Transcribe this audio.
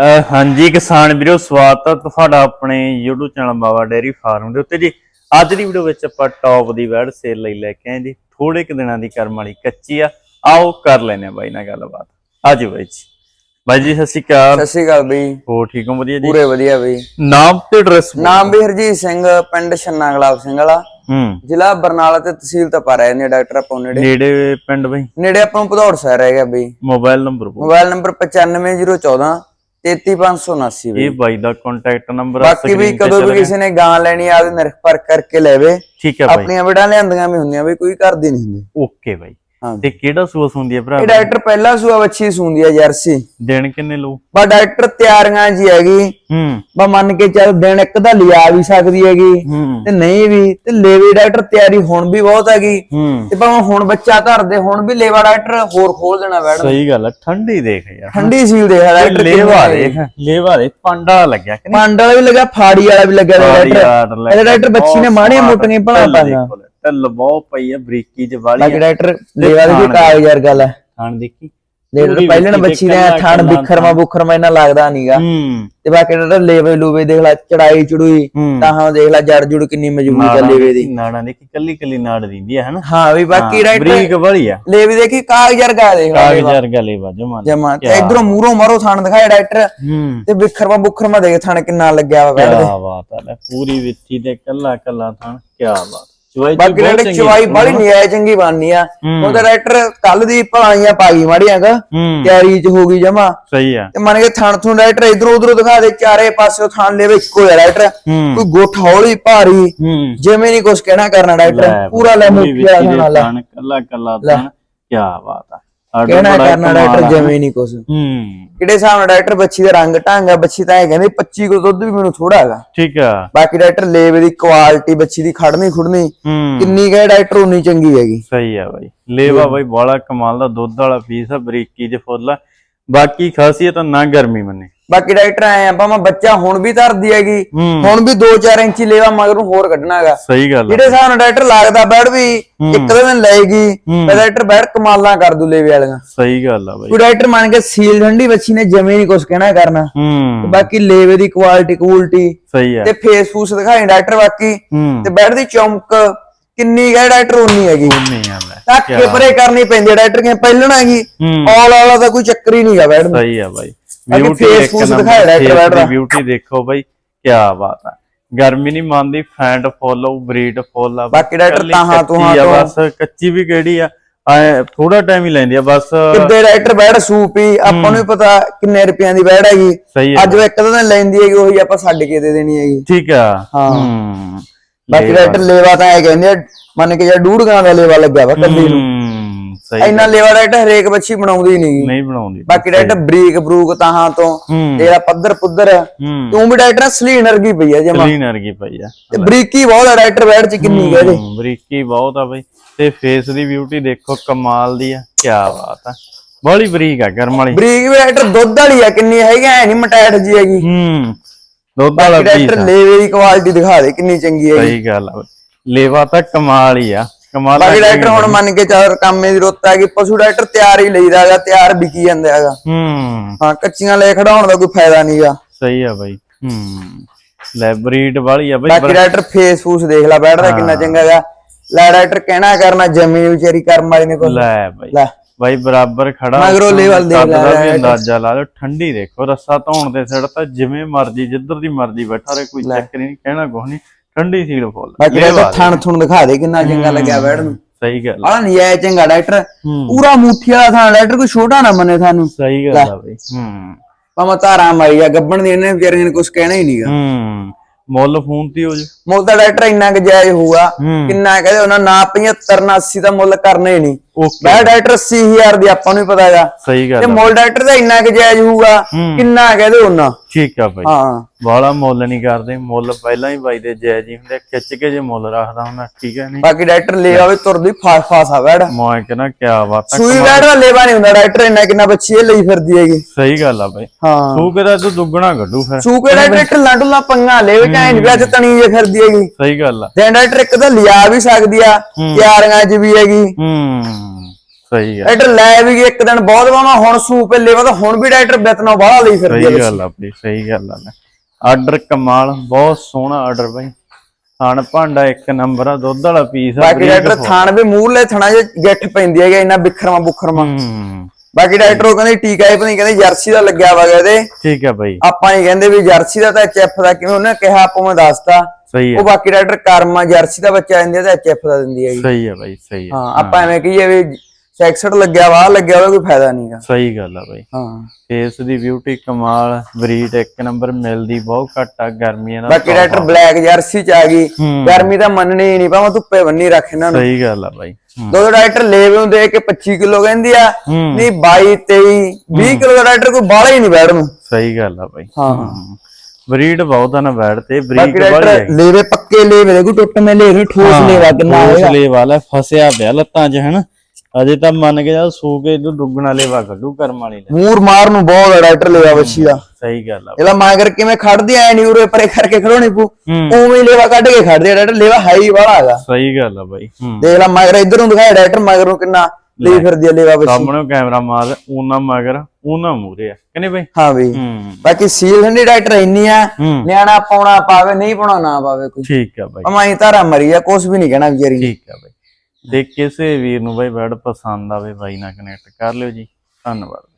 ਅਹ ਹਾਂਜੀ ਕਿਸਾਨ ਵੀਰੋ ਸਵਾਗਤ ਹੈ ਤੁਹਾਡਾ ਆਪਣੇ YouTube channel Baba dairy farm ਦੇ ਉੱਤੇ ਜੀ। ਅੱਜ ਦੀ ਵੀਡੀਓ ਵਿੱਚ ਆਪਾਂ ਟੌਪ ਦੀ ਵੈੜ ਸੇਲ ਲਈ ਲੈ ਕੇ ਆਏ ਜੀ। ਥੋੜੇ ਕੁ ਦਿਨਾਂ ਦੀ ਕਰਮ ਵਾਲੀ ਕੱਚੀ ਆ। ਆਓ ਕਰ ਲੈਨੇ ਆ ਬਾਈ ਨਾਲ ਗੱਲਬਾਤ। ਆਜੋ ਬਾਈ ਜੀ। ਬਾਈ ਜੀ ਸਤਿ ਸ਼੍ਰੀ ਅਕਾਲ। ਸਤਿ ਸ਼੍ਰੀ ਅਕਾਲ ਬਈ। ਹੋ ਠੀਕ ਹੋ? ਵਧੀਆ ਜੀ? ਪੂਰੇ ਵਧੀਆ ਬਈ। ਨਾਮ ਤੇ ਐਡਰੈਸ ਨਾਮ ਵੀ ਹਰਜੀਤ ਸਿੰਘ ਪਿੰਡ ਛੰਨਾ ਗੁਲਾਬ ਸਿੰਘ ਵਾਲਾ। ਹੂੰ। ਜ਼ਿਲ੍ਹਾ ਬਰਨਾਲਾ ਤੇ ਤਹਿਸੀਲ ਤਪਾਰਾ ਨੇ ਡਾਕਟਰ ਆਪਾਂ ਨੇੜੇ। ਨੇੜੇ ਪਿੰਡ ਬਾਈ? ਨੇੜੇ ਆਪਾਂ ਨੂੰ ਭਦੌੜ ਸ਼ਹਿਰ ਹੈਗਾ ਬਈ। ਮੋਬਾਈਲ ਨੰਬਰ ਬੋਲ ਮੋਬਾਈਲ ਨੰਬਰ 95014 33579 ਬਈ ਇਹ ਬਾਈ। ਦਾ ਕੰਟੈਕਟ ਨੰਬਰ ਬਾਕੀ ਵੀ ਕਦੋਂ ਵੀ ਕਿਸੇ ਨੇ ਗਾਂ ਲੈਣੀ ਆ ਉਹਦੇ ਨਿਰਖ ਪਰ ਕਰਕੇ ਲੈਵੇ। ਠੀਕ ਹੈ ਬਾਈ। ਆਪਣੀਆਂ ਵਿੜਾਂ ਲਿਆਂਦੀਆਂ ਵੀ ਹੁੰਦੀਆਂ ਬਈ ਕੋਈ ਕਰਦੀ ਨਹੀਂ ਹੁੰਦੀ। ਓਕੇ ਬਾਈ। ਤੇ ਕਿਹੜਾ ਸੂਸ ਹੁੰਦੀ ਹੈ ਭਰਾ? ਇਹ ਡਾਕਟਰ ਪਹਿਲਾ ਸੂਆ ਬੱਚੀ ਸੂੰਦੀ ਆ ਜਰਸੀ। ਦਿਨ ਕਿੰਨੇ ਲਓ ਬਾ ਡਾਕਟਰ ਤਿਆਰੀਆਂ ਜੀ ਹੈਗੀ। ਹੂੰ। ਬਾ ਮੰਨ ਕੇ ਚੱਲ ਦਿਨ ਇੱਕ ਦਾ ਲਿਆ ਵੀ ਸਕਦੀ ਹੈਗੀ ਹੂੰ। ਤੇ ਨਹੀਂ ਵੀ ਤੇ ਲੇਵੇ ਡਾਕਟਰ ਤਿਆਰੀ ਹੁਣ ਵੀ ਬਹੁਤ ਹੈਗੀ। ਹੂੰ। ਤੇ ਭਾਵੇਂ ਹੁਣ ਬੱਚਾ ਧਰਦੇ ਹੁਣ ਵੀ ਲੇਵਾ ਡਾਕਟਰ ਹੋਰ ਖੋਲ ਦੇਣਾ ਬੈਠ। ਸਹੀ ਗੱਲ ਆ ਠੰਡੀ ਦੇਖ ਯਾਰ। ਠੰਡੀ ਸੀਲ ਦੇ ਡਾਕਟਰ ਲੇਵਾ ਦੇਖ ਲੇਵਾ ਦੇ ਪਾਂਡਾ ਲੱਗਿਆ ਕਿ ਪੰਡ ਵਾਲਾ ਵੀ ਲੱਗਾ ਫਾੜੀ ਵਾਲਾ ਵੀ ਲੱਗਿਆ ਡਾਕਟਰ। ਡਾਕਟਰ ਬੱਚੀ ਨੇ ਮਾੜੀਆਂ ਮੋਟੀਆਂ ਭਲਾ ਪਾਈਆਂ ਢੱਲ ਬਹੁਤ ਪਈ ਆ ਬਰੀਕੀ ਚ ਵਾਲੀ ਬਾਕੀ ਡਾਕਟਰ ਲੇਵਾ ਦੀ ਕਾਗਜ਼ ਯਾਰ ਗੱਲ ਹੈ ਖਾਣ ਦੇਖੀ? ਡਾਕਟਰ ਪਹਿਲਾਂ ਬੱਚੀ ਨੇ ਥਣ ਬਿਖਰਮਾ ਬੁਖਰਮਾ ਇਹਨਾਂ ਲੱਗਦਾ ਨਹੀਂਗਾ ਹੂੰ। ਤੇ ਬਾਕੀ ਡਾਕਟਰ ਲੇਵੇ ਲੂਵੇ ਦੇਖ ਲੈ ਚੜਾਈ ਚੜੂਈ ਹੂੰ। ਤਾਂ ਹਾਂ ਦੇਖ ਲੈ ਜੜ ਜੁੜ ਕਿੰਨੀ ਮਜ਼ਬੂਤ ਹੈ ਲੇਵੇ ਦੀ। ਨਾੜਾਂ ਦੇਖੀ ਕੱਲੀ ਕੱਲੀ ਨਾੜ ਦਿੰਦੀ ਆ ਹਨਾ? ਹਾਂ ਵੀ ਬਾਕੀ ਡਾਕਟਰ ਬਰੀਕ ਵਾਲੀ ਆ। ਲੇਵੇ ਦੇਖੀ ਕਾਗਜ਼ ਯਾਰ ਗਾ ਦੇਖ ਲੈ ਕਾਗਜ਼ ਵਰਗਾ ਲੇਵਾ ਜਮਾ ਜਮਾ ਤੇ ਇਧਰੋਂ ਮੂਰੋਂ ਮਾਰੋ ਥਣ ਦਿਖਾਇਆ ਡਾਕਟਰ। ਹੂੰ। ਤੇ ਬਿਖਰਮਾ ਬੁਖਰਮਾ ਦੇਖ ਥਣ ਕਿੰਨਾ ਲੱਗਿਆ ਵਾ ਬੈਠ ਕੀ ਬਾਤ ਆ ਪੂਰੀ ਵਿੱਥੀ ਤੇ ਕੱਲਾ ਕੱਲਾ ਥਣ ਕੀ ਬਾਤ ਚਵਾਈ ਬਾਕੀ ਡਾਕਟਰ ਚਵਾਈ ਬੜੀ ਨਿਆਇ ਚੰਗੀ ਬਣਨੀ ਆ। ਉਹਦਾ ਡਾਕਟਰ ਕੱਲ ਦੀ ਭਲਾਈਆਂ ਪਾ ਗਈ ਮਾੜੀਆਂ ਗਾ ਹੂੰ। ਤਿਆਰੀ ਚ ਹੋ ਗਈ ਜਮਾ। ਸਹੀ ਆ। ਤੇ ਮੰਨ ਕੇ ਥਣ ਥੁਣ ਡਾਕਟਰ ਇਧਰੋਂ ਉਧਰੋਂ ਦਿਖਾ ਦੇ ਚਾਰੇ ਪਾਸੇ ਥਣ ਲੈਵੇ ਇੱਕੋ ਜਿਹਾ ਡਾਕਟਰ। ਹੂੰ। ਕੋਈ ਗੁੱਠ ਹੌਲੀ ਭਾਰੀ ਹੂੰ। ਜਿਵੇਂ ਨਹੀਂ ਕੁਛ ਕਹਿਣਾ ਕਰਨਾ ਡਾਕਟਰ। ਪੂਰਾ ਲੈ ਮੁੱਠੀ ਵਾਲਾ ਥਣ ਵਾਲਾ ਥਣ ਕੱਲਾ ਕੱਲਾ ਕੀ ਬਾਤ ਆ। ਸਾਡਾ ਕਹਿਣਾ ਕਰਨਾ ਡਾਕਟਰ। ਜਿਵੇਂ ਨਹੀਂ ਕੁਛ। ਹੂੰ। ਕਿਹੜੇ ਹਿਸਾਬ ਨਾਲ ਡਾਕਟਰ ਬੱਚੀ ਦਾ ਰੰਗ ਢੰਗ ਆ ਬੱਚੀ ਤਾਂ ਇਹ ਕਹਿੰਦੇ 25 ਕੋ ਦੁੱਧ ਵੀ ਮੈਨੂੰ ਥੋੜਾ ਹੈਗਾ। ਠੀਕ ਆ। ਬਾਕੀ ਡਾਕਟਰ ਲੇਵੇ ਦੀ ਕੁਆਲਿਟੀ ਬੱਚੀ ਦੀ ਖੜਨੀ ਖੁੜਨੀ ਕਿੰਨੀ ਕਹੇ ਡਾਕਟਰ ਉਨੀ ਚੰਗੀ ਹੈਗੀ। ਸਹੀ ਆ ਬਾਈ। ਲੇਵਾ ਬਾਈ ਬੜਾ ਕਮਾਲ ਦਾ ਦੁੱਧ ਵਾਲਾ ਪੀਸ ਆ ਬਰੀਕੀ ਚ ਫੁੱਲ ਆ। ਬਾਕੀ ਖਾਸੀਅਤ ਨਾ ਗਰਮੀ ਮੰਨੇ। ਬਾਕੀ ਡਾਕਟਰ ਆਏ ਆ ਭਾਵੇਂ ਬੱਚਾ ਹੁਣ ਵੀ ਧਰਦੀ ਹੈਗੀ ਹੁਣ ਵੀ 2-4 ਇੰਚੀ ਲੇਵਾ ਮਗਰੋਂ ਹੋਰ ਕੱਢਣਾ ਹੈਗਾ। ਸਹੀ ਗੱਲ ਜਿਹੜੇ ਨਾਲ ਡਾਕਟਰ ਲੱਗਦਾ ਬੈੜ ਵੀ ਇੱਕ ਦਿਨ ਲਏਗੀ। ਤੇ ਡਾਕਟਰ ਬੈੜ ਕਮਾਲਾਂ ਕਰ ਦੂ ਲੇਵੇ ਵਾਲੀਆਂ। ਸਹੀ ਗੱਲ ਆ ਬਾਈ। ਕੋਈ ਡਾਕਟਰ ਮੰਨ ਕੇ ਸੀਲ ਠੰਡੀ ਬੱਚੀ ਨੇ ਜਮੇ ਨਹੀਂ ਕੁਝ ਕਹਿਣਾ ਕਰਨਾ। ਹੂੰ। ਬਾਕੀ ਲੇਵੇ ਦੀ ਕੁਆਲਿਟੀ ਕੁਆਲਿਟੀ ਸਹੀ ਆ। ਤੇ ਫੇਸ ਫੂਸ ਦਿਖਾਈ ਡਾਕਟਰ ਬਾਕੀ। ਤੇ ਬੈੜ ਦੀ ਚਮਕ ਕਿੰਨੀ ਹੈ ਡਾਕਟਰ ਉਨੀ ਹੈਗੀ। ਨਹੀਂ ਆ ਲੈ ਧੱਕੇ ਪਰੇ ਕਰਨੀ ਪੈਂਦੀ ਹੈ ਡਾਕਟਰ ਕੇ ਪਹਿਲਣ ਹੈਗੀ। ਹੂੰ। ਆਲ ਵਾਲਾ ਤਾਂ ਕੋਈ ਚੱਕਰ ਹੀ ਨਹੀਂਗਾ ਬੈੜ ਨੂੰ ਸਹੀ ਆ ਬਾਈ। ਬਿਊਟੀ ਇੱਕ ਦਿਖਾਇਆ ਡਾਕਟਰ ਬੈਠ ਦਾ। ਬਿਊਟੀ ਦੇਖੋ ਬਾਈ ਕੀ ਬਾਤ ਆ। ਗਰਮੀ ਨਹੀਂ ਮੰਨਦੀ ਫੈਂਟ ਫੋਲੋ ਬਰੀਡ ਫੁੱਲ ਆ। ਬਾਕੀ ਡਾਕਟਰ ਤੁਹਾਂ ਆ ਤੋਂ। ਬਸ ਕੱਚੀ ਵੀ ਕਿਹੜੀ ਆ? ਥੋੜਾ ਟਾਈਮ ਹੀ ਲੈਂਦੀ ਆ ਬਸ ਕਿੱਦੇ ਡਾਕਟਰ ਬੈੜ ਸੂਪ ਹੀ ਆਪਾਂ ਨੂੰ ਵੀ ਪਤਾ ਕਿੰਨੇ ਰੁਪਈਆਂ ਦੀ ਬੈੜ ਹੈਗੀ। ਅੱਜ ਇੱਕ ਦੋ ਦਿਨ ਲੈਂਦੀ ਹੈਗੀ ਉਹੀ ਆਪਾਂ ਛੱਡ ਕੇ ਦੇ ਦੇਣੀ ਹੈਗੀ। ਠੀਕ ਆ। ਹਾਂ। ਹੂੰ ਬਾਕੀ ਡਾਕਟਰ ਲੇਵਾ ਤਾਂ ਇਹ ਕਹਿੰਦੇ ਆ, ਮੰਨ ਕੇ ਜਾਂ ਡੂੜ ਗਾਂ ਦਾ ਲੇਵਾ ਲੱਗਿਆ ਵਾ ਕੱਲੀ ਨੂੰ। ਹੂੰ ਸਹੀ ਇੰਨਾ ਲੇਵਾ ਡਾਕਟਰ ਹਰੇਕ ਬੱਚੀ ਬਣਾਉਂਦੀ ਨਹੀਂ ਨਹੀਂ ਬਣਾਉਂਦੀ ਬਾਕੀ ਡਾਕਟਰ ਬਰੀਕ ਬਰੂਕ ਤਾਹਾਂ ਤੋਂ ਹੂੰ। ਤੇਰਾ ਪੱਧਰ ਪੁੱਧਰ ਹੂੰ। ਤੂੰ ਵੀ ਡਾਕਟਰ ਸਲੀਨ ਵਰਗੀ ਪਈ ਆ ਜਮਾ। ਕਲੀਨ ਵਰਗੀ ਪਈ ਆ। ਤੇ ਬਰੀਕੀ ਬਹੁਤ ਆ ਡਾਕਟਰ ਬੈਠ ਚ ਕਿੰਨੀ ਹੂੰ, ਬਰੀਕੀ ਬਹੁਤ ਆ ਬਈ। ਤੇ ਫੇਸ ਦੀ ਬਿਊਟੀ ਦੇਖੋ ਕਮਾਲ ਦੀ ਆ। ਕੀ ਬਾਤ ਆ। ਬੜੀ ਬਰੀਕ ਆ ਗਰਮ ਵਾਲੀ। ਬਰੀਕ ਵੀ ਡਾਕਟਰ ਦੁੱਧ ਵਾਲੀ ਆ ਕਿੰਨੀ ਹੈਗੀ ਐ ਨਹੀਂ ਮਟੈਟ ਜੀ ਹੈਗੀ। ਹੂੰ। ਦੁੱਧ ਵਾਲਾ ਪੀਸ ਡਾਕਟਰ ਲੇਵੇ ਦੀ ਕੁਆਲਿਟੀ ਦਿਖਾ ਦੇ ਕਿੰਨੀ ਚੰਗੀ ਹੈਗੀ ਸਹੀ ਗੱਲ ਆ। ਲੇਵਾ ਤਾਂ ਕਮਾਲ ਹੀ ਆ ਕਮਾਲ ਬਾਕੀ ਡਾਕਟਰ ਹੁਣ ਮੰਨ ਕੇ ਚੱਲ ਕੰਮੇ ਦੀ ਰੁੱਤ ਆ ਗਈ ਪਸ਼ੂ ਡਾਕਟਰ ਤਿਆਰ ਹੀ ਲਈਦਾ ਹੈਗਾ ਤਿਆਰ ਵਿਕੀ ਜਾਂਦਾ ਹੈਗਾ। ਹੂੰ। ਹਾਂ ਕੱਚੀਆਂ ਲੈ ਖੜਾਉਣ ਦਾ ਕੋਈ ਫਾਇਦਾ ਨਹੀਂਗਾ ਸਹੀ ਆ ਬਈ ਹੂੰ। ਲੈ ਬਰੀਡ ਵਾਲੀ ਆ ਬਈ ਬਾਕੀ ਡਾਕਟਰ ਫੇਸ ਫੂਸ ਦੇਖ ਲੈ ਬੈਠਦਾ ਕਿੰਨਾ ਚੰਗਾ ਹੈਗਾ। ਲੈ ਡਾਕਟਰ ਕਹਿਣਾ ਕਰਨਾ ਜਮੀ ਵਿਚਾਰੀ ਕਰਮ ਵਾਲੀ ਨੇ ਕੋਲ ਲੈ ਬਈ। ਲੈ। ਬਾਈ ਬਰਾਬਰ ਖੜਾ ਮਗਰੋਂ level ਦੇਖ ਲੈ ਦਾ ਲੈ ਵੀ। ਅੰਦਾਜ਼ਾ ਲਾ ਲਓ ਠੰਡੀ ਦੇਖੋ ਰੱਸਾ ਧੌਣ ਦੇ ਸਿਰ ਤਾਂ ਜਿਵੇਂ ਮਰਜ਼ੀ ਜਿੱਧਰ ਦੀ ਮਰਜ਼ੀ ਬੈਠਾ ਰਹੇ ਕੋਈ ਚੱਕਰ ਨਹੀਂ ਕਹਿਣਾ ਕੁਛ ਨਹੀਂ ਠੰਡੀ ਸੀਲ ਫੁੱਲ। ਬਾਕੀ ਡਾਕਟਰ ਥਣ ਥੁਣ ਦਿਖਾ ਦੇ ਕਿੰਨਾ ਚੰਗਾ ਲੱਗਿਆ ਬੈਠ ਨੂੰ। ਸਹੀ ਗੱਲ ਆਹ ਨਹੀਂ ਆਇਆ ਚੰਗਾ ਡਾਕਟਰ ਪੂਰਾ ਮੁੱਠੀ ਵਾਲਾ ਥਾਂ ਡਾਕਟਰ ਕੋਈ ਛੋਟਾ ਨਾ ਮੰਨੇ ਤੁਹਾਨੂੰ ਸਹੀ ਗੱਲ ਆ ਬਈ ਹੂੰ। ਭਾਵੇਂ ਧਾਰਾਂ ਮਾਰੀ ਆ ਗੱਬਣ ਦੀ ਇਹਨੇ ਵਿਚਾਰੀਆਂ ਨੇ ਕੁਝ ਕਹਿਣਾ ਹੀ ਨਹੀਂਗਾ। ਹੂੰ ਮੁੱਲ ਫੋਨ ਤੇ ਹੋ ਜੇ। ਮੁੱਲ ਤਾਂ ਡਾਕਟਰ ਇੰਨਾ ਕੁ ਜਾਇਜ਼ ਹੋਊਗਾ ਕਿੰਨਾ ਕਹਦੇ ਉਹਨਾਂ ਨਾ 75 ਨਾ 80 ਦਾ ਮੁੱਲ ਕਰਨਾ ਹੀ ਨਹੀਂ। ਓਕੇ ਮੈਂ ਡਾਕਟਰ 80000 ਦੀ ਆਪਾਂ ਨੂੰ ਹੀ ਪਤਾ ਹੈਗਾ। ਸਹੀ ਤੇ ਗੱਲ ਆ। ਮੁੱਲ ਡਾਕਟਰ ਦਾ ਇੰਨਾ ਕੁ ਜਾਇਜ਼ ਹੋਊਗਾ ਹੂੰ। ਕਿੰਨਾ ਕਹਦੇ ਉਹਨਾਂ ਠੀਕ ਆ ਬਈ। ਹਾਂ। ਬਾਲਾ ਮੁੱਲ ਨਹੀਂ ਕਰਦੇ ਮੁੱਲ ਪਹਿਲਾਂ ਹੀ ਬਾਈ ਦੇ ਜਾਇਜ਼ ਹੀ ਹੁੰਦੇ ਖਿੱਚ ਕੇ ਜੇ ਮੁੱਲ ਰੱਖਦਾ ਹੁੰਦਾ ਠੀਕ ਹੈ ਨਹੀਂ? ਬਾਕੀ ਡਾਕਟਰ ਲੈ ਆਵੇ ਤੁਰਦੀ ਫਾਸ ਫਾਸ ਆ ਬੈੜ ਮੈਂ ਕਹਿੰਦਾ ਕਿਆ ਬਾਤ ਆ ਸੂਈ ਬੈੜ ਦਾ ਲੇਵਾ ਨਹੀਂ ਹੁੰਦਾ ਡਾਕਟਰ ਇੰਨਾ ਕਿੰਨਾ ਬੱਚੀ ਇਹ ਲਈ ਫਿਰਦੀ ਹੈਗੀ। ਸਹੀ ਗੱਲ ਆ ਬਈ। ਹਾਂ। ਤੂੰ ਕਿਹਦਾ ਤੂੰ ਦੁੱਗਣਾ ਕੱਢੂ ਫਿਰ। ਸੂਕੇ ਡਾਕਟਰ ਢਿੱਲਾ ਢੁੱਲਾ ਪੰਗਾ ਲੈ ਵੀ ਕਾਇਨ ਵਿੱਚ ਤਣੀ ਜੇ ਫਿਰਦੀ ਹੈਗੀ। ਸਹੀ ਗੱਲ ਆ। ਤੇ ਡਾਕਟਰ ਇੱਕ ਤਾਂ ਲਿਆ ਵੀ ਸਕਦੀ ਆ ਤਿਆਰੀਆਂ 'ਚ ਵੀ ਹੈਗੀ। ਹੂੰ। ਸਹੀ ਗੱਲ। ਡਾਕਟਰ ਲੈ ਵੀ ਗਏ ਇੱਕ ਦਿਨ ਬਹੁਤ ਵਾਵਾ ਹੁਣ ਸੂਪ ਲੈਵਾ ਤਾਂ ਹੁਣ ਵੀ ਡਾਕਟਰ ਬਿਤਨੋਂ ਬਾਹਲਾ ਲਈ ਫਿਰਦੀ ਸਹੀ ਗੱਲ ਆ ਬਈ ਸਹੀ ਗੱਲ ਆ। ਆਰਡਰ ਕਮਾਲ ਬਹੁਤ ਸੋਹਣਾ ਆਰਡਰ ਬਈ। ਥਣ ਭਾਂਡਾ ਇੱਕ ਨੰਬਰ ਆ ਦੁੱਧ ਵਾਲਾ ਪੀਸ ਆ ਬਾਕੀ ਡਾਕਟਰ। ਥਾਣ ਵੀ ਮੂਹਰਲੇ ਥਣਾ ਜੇ ਗਿੱਠ ਪੈਂਦੀ ਹੈਗਾ ਇੰਨਾ ਬਿਖਰਮਾ ਬੁਖਰਮਾ ਹੂੰ। ਬਾਕੀ ਡਾਕਟਰ ਉਹ ਕਹਿੰਦੇ ਟੀਕਾ ਇਹ ਨਹੀਂ ਕਹਿੰਦੇ ਜਰਸੀ ਦਾ ਲੱਗਿਆ ਵਾ ਇਹਦੇ। ਠੀਕ ਹੈ ਬਈ। ਆਪਾਂ ਨਹੀਂ ਕਹਿੰਦੇ ਵੀ ਜਰਸੀ ਦਾ ਤਾਂ ਐਚਐਫ ਦਾ ਕਿਵੇਂ ਉਹਨੇ ਕਿਹਾ ਆਪਾਂ ਮੈਂ ਦੱਸਤਾ। ਸਹੀ ਉਹ ਹੈ ਬਾਕੀ ਡਾਕਟਰ ਕਰਮਾ ਜਰਸੀ ਦਾ ਬੱਚਾ ਜਾਂਦੀ ਤਾਂ ਐਚਐਫ ਦਾ ਦਿੰਦੀ ਹੈਗੀ ਸਹੀ ਹੈ ਬਈ ਸਹੀ ਹੈ ਹਾਂ ਆਪਾਂ ਐਵੇਂ ਕਹੀਏ ਵੀ 66 ਲੱਗਿਆ ਵਾ ਲੱਗਿਆ ਉਹਦਾ ਕੋਈ ਫਾਇਦਾ ਨਹੀਂਗਾ ਸਹੀ ਗੱਲ ਆ ਬਈ। ਹਾਂ। ਫੇਸ ਦੀ ਬਿਊਟੀ ਕਮਾਲ ਬਰੀਡ ਇੱਕ ਨੰਬਰ ਮਿਲਦੀ ਬਹੁਤ ਘੱਟ ਆ ਗਰਮੀਆਂ ਨਾਲ। ਬਾਕੀ ਡਾਕਟਰ ਬਲੈਕ ਜਰਸੀ ਚ ਆ ਗਈ। ਗਰਮੀ ਤਾਂ ਮੰਨਣੀ ਹੀ ਨਹੀਂ ਪਾਵਾਂ ਧੁੱਪੇ ਬੰਨੀ ਰੱਖ ਇਹਨਾਂ ਨੂੰ। ਸਹੀ ਗੱਲ ਆ ਬਾਈ। ਹੂੰ। ਦੋ ਡਾਕਟਰ ਲੇਵੇ ਹੁੰਦੇ ਕਿ 25 ਕਿਲੋ ਕਹਿੰਦੀ ਆ ਨਹੀਂ 22 23 20 ਕਿਲੋ ਦਾ ਡਾਕਟਰ ਕੋਈ ਬਾਹਲਾ ਹੀ ਨਹੀਂ ਬੈਠ ਨੂੰ। ਸਹੀ ਗੱਲ ਆ ਬਾਈ। ਹਾਂ। ਬਰੀਡ ਬਹੁਤ ਆ ਨਾ ਬੈੜ ਤੇ ਬਰੀਡ ਹੈ ਲੇਵੇ ਪੱਕੇ ਲੇਵੇ ਦੇ ਕੋਈ ਟੁੱਟ ਮੇ ਲੇਵੇ ਠੋਸ ਲੇਵਾ ਕਿੰਨਾ ਹੋਏਗਾ ਹੌਸਲੇ ਵਾਲਾ ਫਸਿਆ ਪਿਆ ਲੱਤਾਂ 'ਚ ਹਨ? ਅਜੇ ਤਾਂ ਮੰਨ ਕੇ ਜਾ ਸੂ ਕੇ ਇਹਨੂੰ ਦੁੱਗਣਾ ਲੇਵਾ ਕੱਢੂ ਕਰਮ ਵਾਲੀ ਨੇ ਮੂਰ ਮਾਰ ਨੂੰ ਬਹੁਤ ਆ ਡਾਕਟਰ ਲੇਵਾ ਬੱਚੀ ਦਾ। ਸਹੀ ਗੱਲ ਆ। ਇਹਦਾ ਮਾਗਰ ਕਿਵੇਂ ਖੜਦੀ ਐ ਨਹੀਂ ਉਰੇ ਪਰੇ ਕਰਕੇ ਖੜੋਣੀ ਪੂ ਉਵੇਂ ਹੀ ਲੇਵਾ ਕੱਢ ਕੇ ਖੜਦੇ ਡਾਕਟਰ ਲੇਵਾ ਹਾਈ ਵਾਲਾ ਹੈਗਾ। ਸਹੀ ਗੱਲ ਆ ਬਾਈ ਦੇਖ ਲੈ ਮਗਰ ਇਧਰੋਂ ਦਿਖਾਇਆ ਡਾਕਟਰ ਮਗਰ ਨੂੰ ਕਿੰਨਾ ਲਈ ਫਿਰਦੀ ਆ ਲੇਵਾ ਬੱਚੀ ਸਾਹਮਣੇ ਕੈਮਰਾ ਮਾਰ ਉਹਨਾਂ ਮਗਰ ਉਹਨਾਂ ਮੂਰੇ ਆ। ਕਹਿੰਦੇ ਬਾਈ? ਹਾਂ ਵੀ ਹੂੰ। ਬਾਕੀ ਸੀਲ ਹੰਡੀ ਡਾਕਟਰ ਇੰਨੀ ਆ ਨਿਆਣਾ ਪਾਉਣਾ ਪਾਵੇ ਨਹੀਂ ਪਾਉਣਾ ਨਾ ਪਾਵੇ ਕੋਈ। ਠੀਕ ਆ ਬਾਈ। ਅਮਾਈ ਧਾਰਾ ਮਰੀ ਆ ਕੁਛ ਵੀ ਨਹੀਂ ਕਹਿਣਾ ਵਿਚਾਰੀ। ਠੀਕ ਆ ਬਾਈ। ਤੇ ਕਿਸੇ ਵੀਰ ਨੂੰ ਬਾਈ ਵਰਡ ਪਸੰਦ ਆਵੇ ਬਾਈ ਨਾਲ ਕਨੈਕਟ ਕਰ ਲਿਓ ਜੀ। ਧੰਨਵਾਦ।